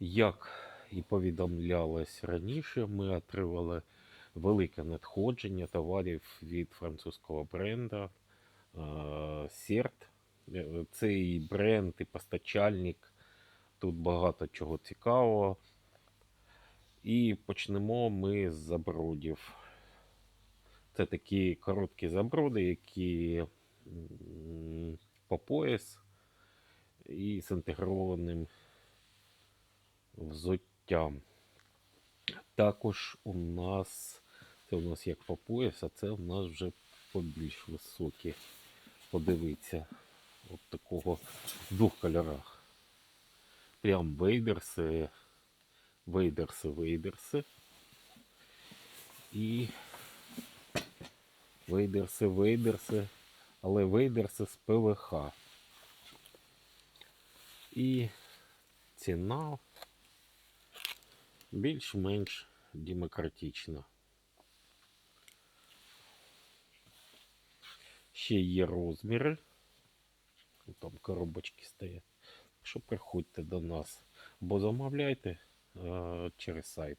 Як і повідомлялось раніше, ми отримали велике надходження товарів від французького бренда е, Серт. Цей бренд і постачальник. Тут багато чого цікавого. І почнемо ми з забродів. Це такі короткі заброди, які по пояс і з інтегрованим взуттям. Також у нас це у нас як по пояс, а це у нас вже побільш високі. Подивіться, от такого в двох кольорах. Прям вейдерси, вейдерси, вейдерси. І вейдерси, вейдерси, але вейдерси з ПВХ. І ціна більш-менш демократично. Ще є розміри. Там коробочки стоять. Що приходьте до нас, бо замовляйте е, через сайт.